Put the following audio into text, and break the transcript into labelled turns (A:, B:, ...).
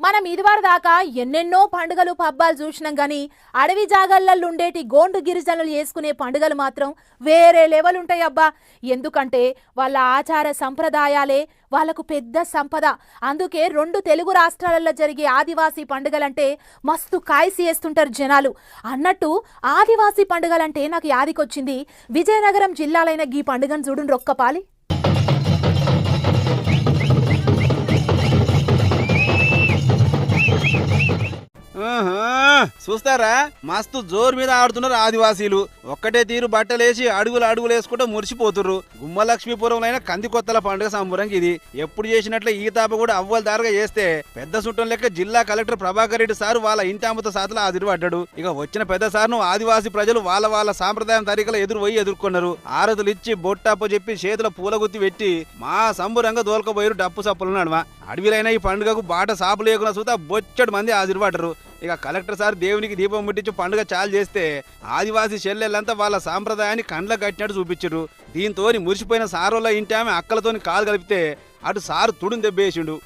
A: మనం ఇదివారు దాకా ఎన్నెన్నో పండుగలు పబ్బాలు చూసినాం గాని అడవి జాగళ్ళల్లో ఉండేటి గోండు గిరిజనులు చేసుకునే పండుగలు మాత్రం వేరే లెవెల్ ఉంటాయి అబ్బా ఎందుకంటే వాళ్ళ ఆచార సంప్రదాయాలే వాళ్ళకు పెద్ద సంపద. అందుకే రెండు తెలుగు రాష్ట్రాలలో జరిగే ఆదివాసీ పండుగలంటే మస్తు కాయసి వేస్తుంటారు జనాలు. అన్నట్టు ఆదివాసీ పండుగలంటే నాకు యాదికొచ్చింది విజయనగరం జిల్లాలైన ఈ పండుగను చూడు రొక్కపాలి
B: చూస్తారా? మస్తు జోరు మీద ఆడుతున్నారు ఆదివాసీలు. ఒక్కటే తీరు బట్టలేసి అడుగులు అడుగులు వేసుకుంటూ మురిసిపోతుర్రు. గుమ్మలక్ష్మీపురంలో కంది కొత్తల పండుగ సంబరంకి ఇది. ఎప్పుడు చేసినట్లే ఈ తాప కూడా అవ్వల దారుగా చేస్తే పెద్ద సుట్టం లెక్క జిల్లా కలెక్టర్ ప్రభాకర్ రెడ్డి సార్ వాళ్ళ ఇంటి అమ్మతో సాతలు ఆదిరిపడ్డాడు. ఇక వచ్చిన పెద్ద సార్ను ఆదివాసీ ప్రజలు వాళ్ళ వాళ్ళ సాంప్రదాయం తరికలు ఎదురు పోయి ఎదుర్కొన్నారు. ఆరతులు ఇచ్చి బొట్టాపో చెప్పి చేతుల పూల గుత్తి పెట్టి మా సంబరంగా దోలకపోయారు డప్పు సప్పులు నడమ. అడవిలైన ఈ పండుగకు బాట సాపు లేకుండా చూతా బొచ్చడు మంది హాజరుపడ్డరు ఇక కలెక్టర్ సార్ దేవునికి దీపం ముట్టించి పండుగ చాలు చేస్తే ఆదివాసీ చెల్లెళ్ళంతా వాళ్ళ సాంప్రదాయాన్ని కండ్ల కట్టినట్టు చూపించారు. దీంతో మురిసిపోయిన సారోళ్ళ ఇంటి ఆమె అక్కలతోని కాలు కలిపితే అటు సారు తుడుని దెబ్బేసిండు.